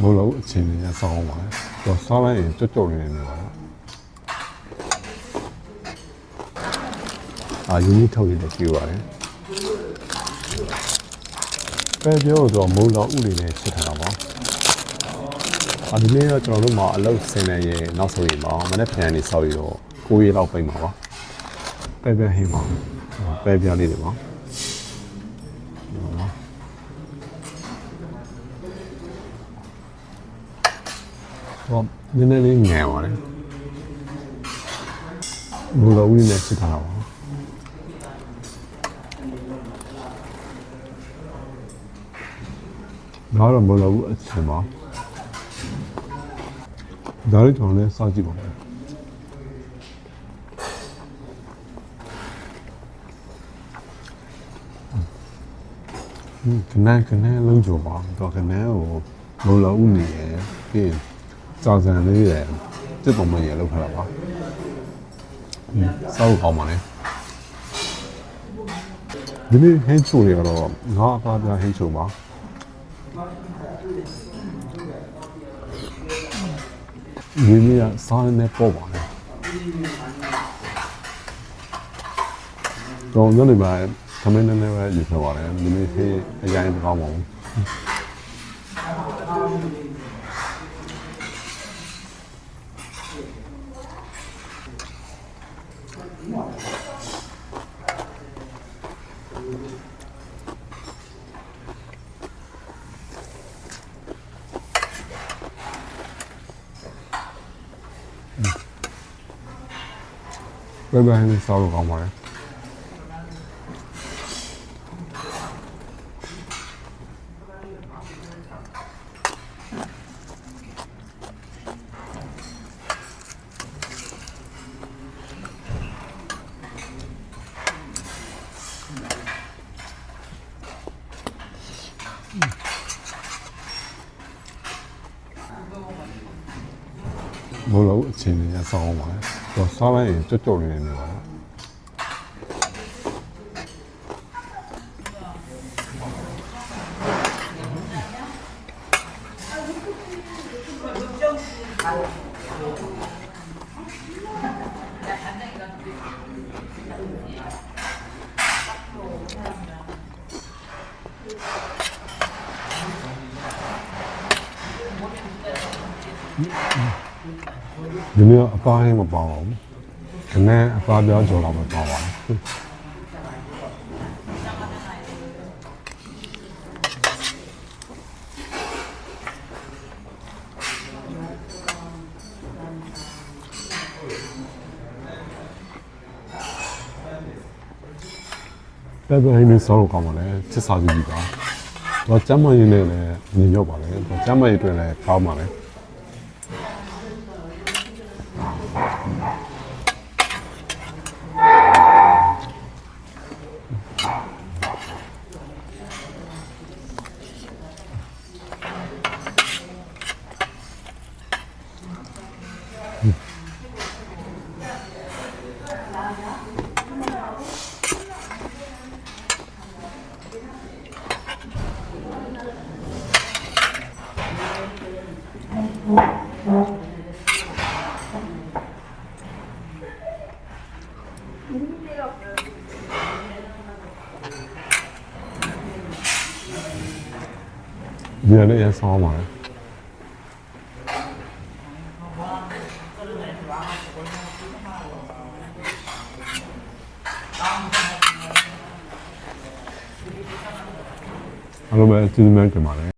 မဟုတ်လို့အချင်းကြီးဆောင်းပါလေတော့ဆောင်းလိုက်ရင်ကြွကြွနေနေပါတော့အာယူနီထုတ်ရတဲ့ကြည့်ပါလေပဲပြောတော့မုံလောက်ဥလေးနဲ့ချက်ထားတာပါအဒီနေ့တော့ကျွန်တော်တို့မှာအလုပ်ဆင်းနေရင်နောက်ဆုံးရင်ပါမနေ့ပြန်နေဆောက်ရတော့9ရက်လောက်ပြင်ပါပါပဲပဲဟင်းပါပဲပြလေးတွေပါ ဟောနည်းနည်းလေးငယ်ပါတယ်ဘူလောဝင်းနဲ့စစ်ထားပါဒါတော့ဘူလောဝအချင်းပါဒါလေးကျွန်တော်လည်းစောင့်ကြည့်ပါမယ်ဟင်းခဏခဏလုံးကြပါတော့ခဏကိုဘူလောဝနေရပြီး ကြောင်စံလေးရယ်စစ်ပုံမရလောက်ထားတာပါอืมစောက်ကောင်းပါလေဒီနေ့ဟင်းချိုတွေကတော့ငါအကားပြဟင်းချိုပါဒီနေ့ကစားနေပေါ့ပါလေတော့ညနေပိုင်းခမင်းနေနေပဲယူထားပါတယ်ဒီနေ့ဟင်းအရင်မကောင်းပါဘူး ဘယ်ဘယ်နဲ့စောက်လို့ကောင်းပါလဲ ဘလို့အချင်းကြီးဆောင်းပါလေတော့စားလိုက်ရင်ကြွကြွနေနေပါတော့ ဒီနေ့အပားလေးမပေါအောင်ခဏအပားပြောကြော်တော့မပေါပါဘူးတဲ့ဘယ်ဟင်းလေးစောလို့ကောင်းပါလဲချစ်စာကြည့်ကြည့်ပါတော့ကျမ်းမရင်းနဲ့လည်းညီညွတ်ပါလေတော့ကျမ်းမရင်းအတွက်လည်းကောင်းပါလေ ဒီနေ့ရဆောင်းပါလေအားလုံးပဲကျေးဇူးများတင်ပါတယ်